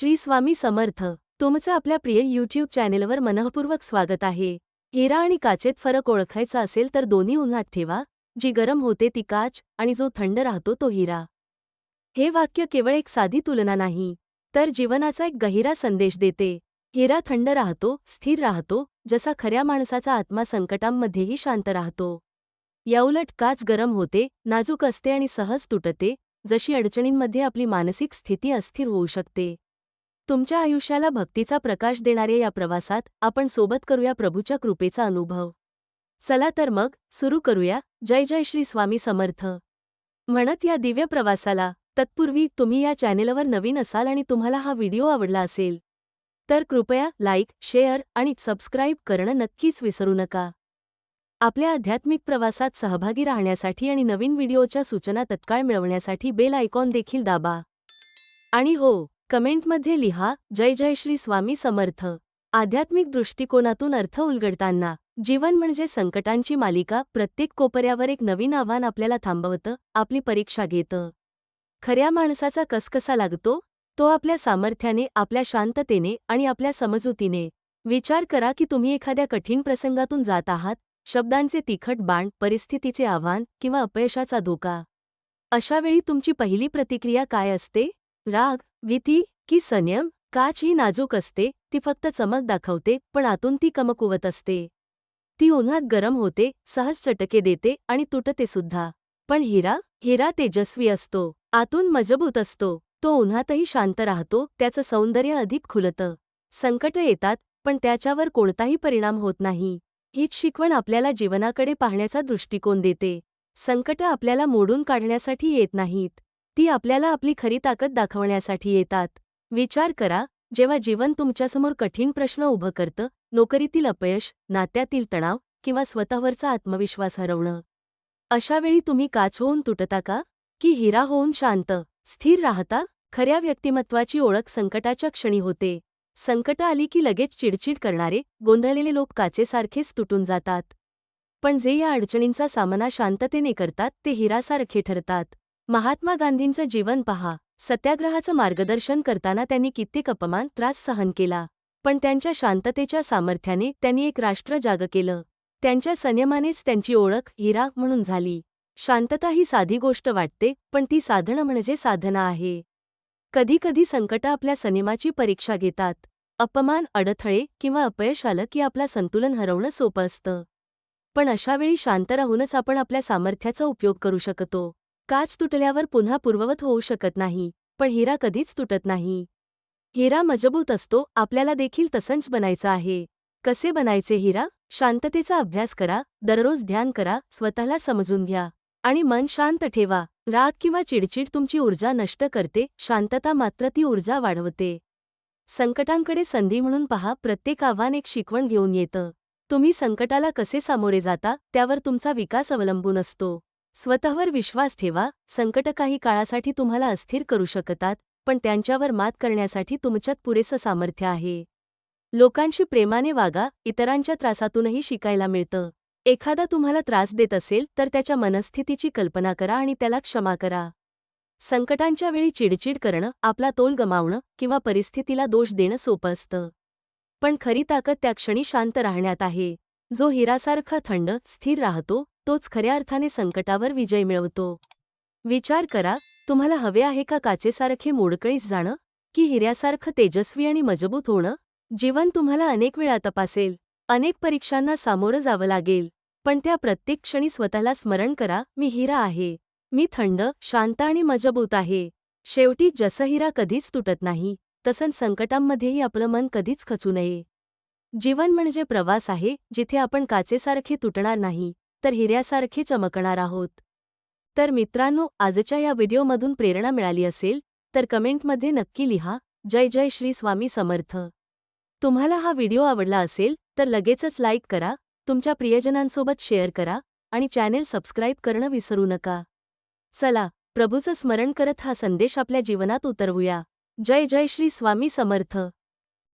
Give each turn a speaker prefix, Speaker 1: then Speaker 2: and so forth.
Speaker 1: श्री स्वामी समर्थ. तुमचं आपल्या प्रिय यूट्यूब चॅनेलवर मनःपूर्वक स्वागत आहे. हिरा आणि काचेत फरक ओळखायचा असेल तर दोन्ही उन्हात ठेवा. जी गरम होते ती काच आणि जो थंड राहतो तो हिरा. हे वाक्य केवळ एक साधी तुलना नाही तर जीवनाचा एक गहिरा संदेश देते. हिरा थंड राहतो स्थिर राहतो जसा खऱ्या माणसाचा आत्मा संकटांमध्येही शांत राहतो. याउलट काच गरम होते नाजूक असते आणि सहज तुटते जशी अडचणींमध्ये आपली मानसिक स्थिती अस्थिर होऊ शकते. तुमच्या आयुष्याला भक्तीचा प्रकाश देणाऱ्या या प्रवासात आपण सोबत करूया प्रभूच्या कृपेचा अनुभव. चला तर मग सुरू करूया. जय जय श्री स्वामी समर्थ. म्हणत या दिव्य प्रवासाला तत्पूर्वी तुम्ही या चॅनेलवर नवीन असाल आणि तुम्हाला हा व्हिडिओ आवडला असेल तर कृपया लाईक शेअर आणि सबस्क्राईब करणं नक्कीच विसरू नका. आपल्या आध्यात्मिक प्रवासात सहभागी राहण्यासाठी आणि नवीन व्हिडिओच्या सूचना तत्काळ मिळवण्यासाठी बेल आयकॉन देखील दाबा. आणि हो कमेंटमध्ये लिहा जय जय श्री स्वामी समर्थ. आध्यात्मिक दृष्टिकोनातून अर्थ उलगडताना जीवन म्हणजे संकटांची मालिका प्रत्येक कोपऱ्यावर एक नवीन आव्हान आपल्याला थांबवतं आपली परीक्षा घेतं. खऱ्या माणसाचा कसकसा लागतो तो आपल्या सामर्थ्याने आपल्या शांततेने आणि आपल्या समजुतीने. विचार करा की तुम्ही एखाद्या कठीण प्रसंगातून जात आहात शब्दांचे तिखट बाण परिस्थितीचे आव्हान किंवा अपयशाचा धोका. अशावेळी तुमची पहिली प्रतिक्रिया काय असते? राग भीती की संयम काच ही नाजूक असते ती फक्त चमक दाखवते पण आतून ती कमकुवत असते. ती उन्हात गरम होते सहज चटके देते आणि तुटते सुद्धा. पण हिरा हिरा तेजस्वी असतो आतून मजबूत असतो तो उन्हातही शांत राहतो त्याचं सौंदर्य अधिक खुलतं. संकट येतात पण त्याच्यावर कोणताही परिणाम होत नाही. हीच शिकवण आपल्याला जीवनाकडे पाहण्याचा दृष्टिकोन देते. संकट आपल्याला मोडून काढण्यासाठी येत नाहीत. ती आपल्याला आपली खरी ताकद दाखवण्यासाठी येतात. विचार करा जेव्हा जीवन तुमच्यासमोर कठीण प्रश्न उभं करतं नोकरीतील अपयश नात्यातील तणाव किंवा स्वतःवरचा आत्मविश्वास हरवणं. अशावेळी तुम्ही काच होऊन तुटता का? की हिरा होऊन शांत स्थिर राहता? खऱ्या व्यक्तिमत्वाची ओळख संकटाच्या क्षणी होते. संकट आली की लगेच चिडचिड करणारे गोंधळलेले लोक काचेसारखेच तुटून जातात. पण जे या अडचणींचा सामना शांततेने करतात ते हिरासारखे ठरतात. महात्मा गांधींचं जीवन पहा. सत्याग्रहाचं मार्गदर्शन करताना त्यांनी कित्येक अपमान त्रास सहन केला. पण त्यांच्या शांततेच्या सामर्थ्याने त्यांनी एक राष्ट्र जाग केलं. त्यांच्या संयमानेच त्यांची ओळख हिरा म्हणून झाली. शांतता ही साधी गोष्ट वाटते पण ती साधणं म्हणजे साधना आहे. कधीकधी संकट आपल्या संयमाची परीक्षा घेतात. अपमान अडथळे किंवा अपयश आलं की आपला संतुलन हरवणं सोपं असतं. पण अशावेळी शांत राहूनच आपण आपल्या सामर्थ्याचा उपयोग करू शकतो. काच तुटल्यावर पुन्हा पूर्ववत होऊ शकत नाही पण हिरा कधीच तुटत नाही. हिरा मजबूत असतो आपल्याला देखील तसंच बनायचं आहे. कसे बनायचे हिरा? शांततेचा अभ्यास करा दररोज ध्यान करा स्वतःला समजून घ्या. आणि मन शांत ठेवा राग किंवा चिडचिड तुमची ऊर्जा नष्ट करते शांतता मात्र ती ऊर्जा वाढवते. संकटांकडे संधी म्हणून पहा प्रत्येक आव्हान एक शिकवण घेऊन येतं. तुम्ही संकटाला कसे सामोरे जाता त्यावर तुमचा विकास अवलंबून असतो. स्वतःवर विश्वास ठेवा संकट काही काळासाठी तुम्हाला अस्थिर करू शकतात पण त्यांच्यावर मात करण्यासाठी तुमच्यात पुरेसं सामर्थ्य आहे. लोकांशी प्रेमाने वागा इतरांच्या त्रासातूनही शिकायला मिळतं. एखादा तुम्हाला त्रास देत असेल तर त्याच्या मनस्थितीची कल्पना करा आणि त्याला क्षमा करा. संकटांच्या वेळी चिडचिड करणं आपला तोल गमावणं किंवा परिस्थितीला दोष देणं सोपं असतं. पण खरी ताकद त्या क्षणी शांत राहण्यात आहे. जो हिरासारखा थंड स्थिर राहतो तोच खऱ्या अर्थाने संकटावर विजय मिळवतो. विचार करा तुम्हाला हवे आहे का काचेसारखे मोडकळीस जाणं? की हिऱ्यासारखं तेजस्वी आणि मजबूत होणं? जीवन तुम्हाला अनेक वेळा तपासेल. अनेक परीक्षांना सामोरं जावं लागेल. पण त्या प्रत्येक क्षणी स्वतःला स्मरण करा मी हिरा आहे. मी थंड शांत आणि मजबूत आहे. शेवटी जसं हिरा कधीच तुटत नाही तसं संकटांमध्येही आपलं मन कधीच खचू नये. जीवन म्हणजे प्रवास आहे जिथे आपण काचेसारखे तुटणार नाही. तर हिऱ्यासारखे चमकणार आहोत. तर मित्रांनो आजच्या या व्हिडिओमधून प्रेरणा मिळाली असेल तर कमेंटमध्ये नक्की लिहा. जय जय श्री स्वामी समर्थ. तुम्हाला हा व्हिडिओ आवडला असेल तर लगेचच लाईक करा तुमच्या प्रियजनांसोबत शेअर करा आणि चॅनेल सबस्क्राईब करणं विसरू नका. चला प्रभूचं स्मरण करत हा संदेश आपल्या जीवनात उतरवूया. जय जय श्री स्वामी समर्थ.